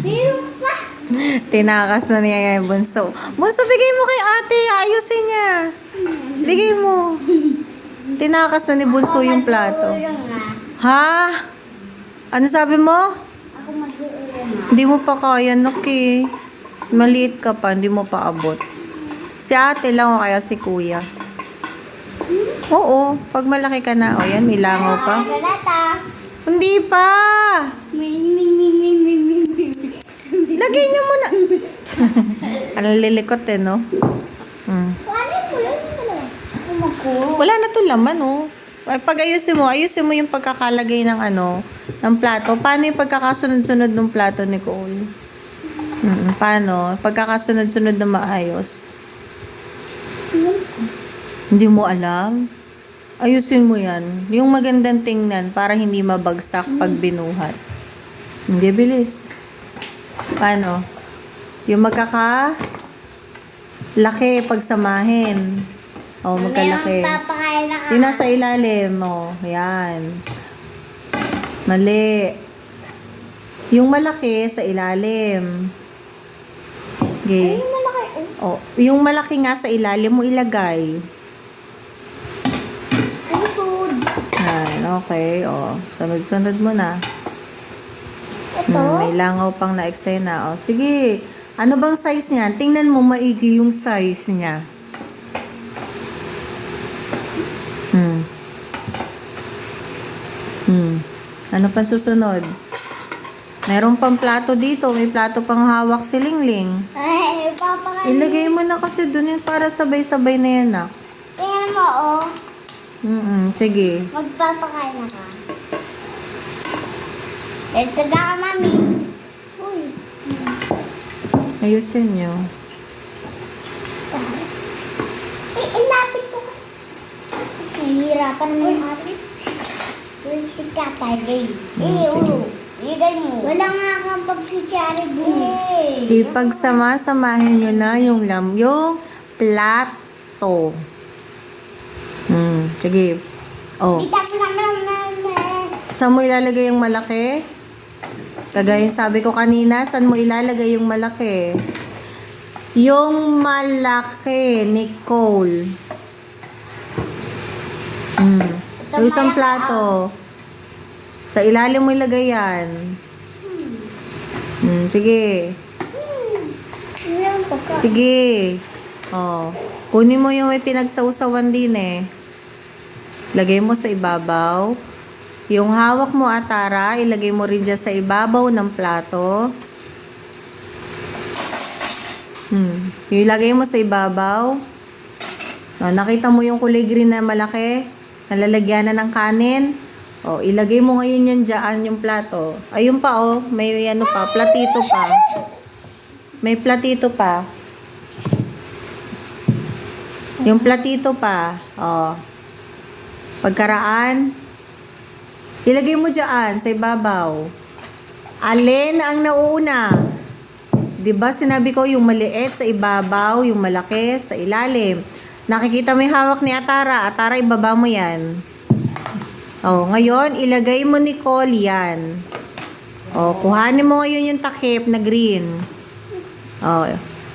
Meron pa. Tinakas na niya yung bunso. Bunso, bigay mo kay ate. Ayusin niya. Bigay mo. Tinakas na ni bunso yung plato. Ha? Ano sabi mo? Ako mag-uulong. Hindi mo pa kaya, Noki. Maliit ka pa, hindi mo pa abot. Si ate lang o kaya si kuya. Oo, pag malaki ka na, o yan, may langaw pa. Hindi pa! Ming, Lagay niyo muna. Ang lilikot eh, no? Umako. Wala na to laman, oh. Ay, Pag ayusin mo, ayusin mo yung pagkakalagay ng ano, ng plato. Paano yung pagkakasunod-sunod ng plato, Nicole? Hmm, paano? Pagkakasunod-sunod na maayos. Hindi mo alam? Ayusin mo yan. Yung magandang tingnan para hindi mabagsak pag binuhat. Hindi, bilis. Paano? Yung magkaka... Laki pagsamahin. O, magkalaki. Na ka. Yung nasa ilalim mo. Yan. Mali. Yung malaki sa ilalim. Okay. Ano malaki? Oh, O, yung malaki nga sa ilalim mo ilagay. Ano food? Yan, okay. O, sunod-sunod mo na. Hmm, may langaw pang na-eksena. O, sige. Ano bang size niya? Tingnan mo maigi yung size niya. Hmm. Hmm. Ano pa susunod? Meron pang plato dito. May plato pang hawak si Lingling. Ay, papakain. Ilagay mo na kasi dun yun para sabay-sabay na yan, nak. Tingnan mo, oh. Mm sige. Magpapakain na ka. Ito na ka, mami. Uy. Ayusin nyo. Eh, ilapit ko kasi. Hihirapan mo yung ate. Uy, si katay, babe. Eh, ulo. Igay mo. Wala nga kang pagkikyari dun. Eh. Ipagsama-samahin nyo na yung lam, yung plato. Hmm, sige. Oh. Naman. Saan mo ilalagay yung malaki? Kagaya sabi ko kanina, saan mo ilalagay yung malaki? Yung malaki, Nicole. Hmm. Ito Yung isang plato. Sa ilalim mo ilagay yan. Hmm, sige. Sige. Oh. Kunin mo yung may pinagsausawan din eh. Lagay mo sa ibabaw. Yung hawak mo atara, ilagay mo rin dyan sa ibabaw ng plato. Hmm. Yung ilagay mo sa ibabaw. Oh, nakita mo yung kulay green na malaki? Nalalagyan na ng kanin? Oh, ilagay mo ngayon yan dyan, yung plato. Ayun pa oh, may ano pa, platito pa. May platito pa. Yung platito pa. Oh. Pagkaraan. Ilagay mo dyan sa ibabaw. Alin ang nauuna? 'Di ba sinabi ko yung maliit sa ibabaw, yung malaki sa ilalim. Nakikita mo yung hawak ni Atara. Atara, ibaba mo yan. Oh, ngayon, ilagay mo Nicole yan. Oh, kuhanin mo ngayon yung takip na green. Oh,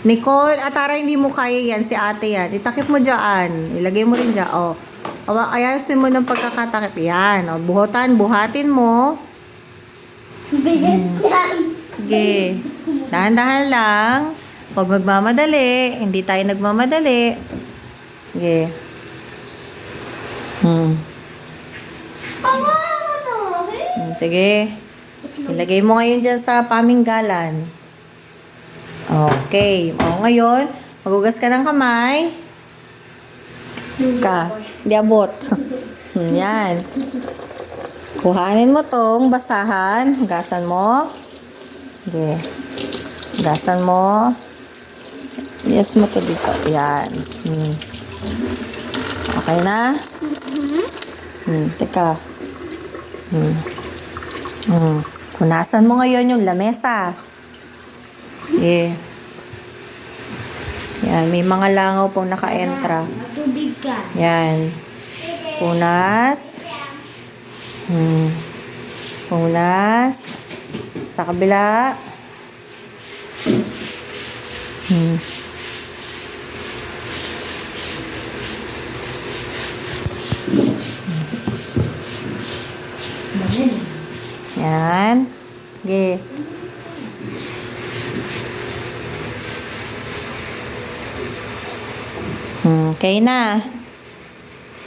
Nicole, Atara, hindi mo kaya yan. Si ate yan. Itakip mo dyan. Ilagay mo rin dyan. Oh, ayasin mo ng pagkakatakip. Yan. Oh, buhotan, buhatin mo. Bigat yan. Dahan-dahan lang. Huwag magmamadali. Hindi tayo nagmamadali. Sige. Hmm. Okay? Hmm, Sige. Ilagay mo ngayon dyan sa paminggalan. Okay. O, ngayon, magugas ka ng kamay. Ka. Di abot. Hmm, Yan. Kuhanin mo tong basahan. Gasan mo. Sige. Gasan mo. Yes mo to dito. Yan. Hmm. Okay na? Hmm, teka. Hmm. Hmm. Punasan mo ngayon yung lamesa. Yeah. Yan, may mga langaw pong naka-entra. Matubig ka. Yan. Punas. Hmm. Punas. Sa kabila. Hmm. Yan. Sige. Okay na.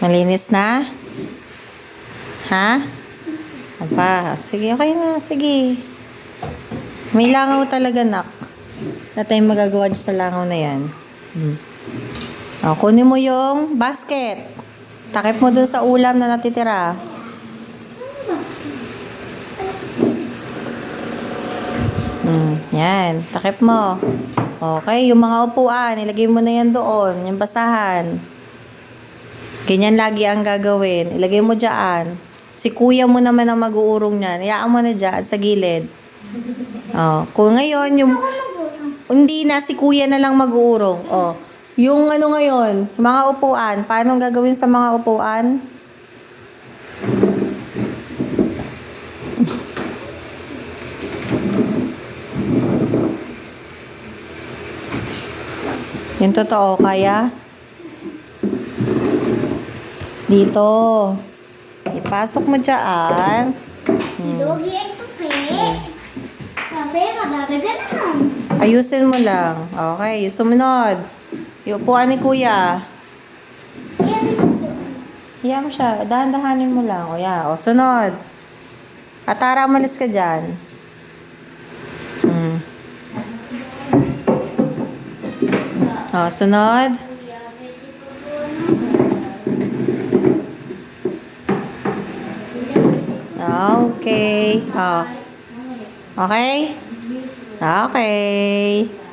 Malinis na? Ha? Aba, sige, okay na. Sige. May langaw talaga, nak. Na tayong magagawa dyan sa langaw na yan. Hmm. O, kunin mo yung basket. Takip mo dun sa ulam na natitira. Hmm, yan. Takip mo. Okay, yung mga upuan, ilagay mo na yan doon. Yung basahan. Ganyan lagi ang gagawin. Ilagay mo dyan. Si kuya mo naman ang mag-uurong niyan. Iyaan mo na dyan sa gilid. Oh, kung ngayon, yung... Hindi na, si kuya na lang mag-uurong. Oh. Yung ano ngayon, mga upuan, paano gagawin sa mga upuan? Yung totoo, kaya? Dito. Ipasok mo dyan. Si Doggy ay tupi. Kasi madadagan naman. Ayusin mo lang. Okay, sumunod. Yung upuan ni kuya. Hiya mo siya. Dahan-dahanin mo lang. O yan. O, sunod. Atara, umalis ka dyan. O, sunod. Okay. O. Okay? Okay.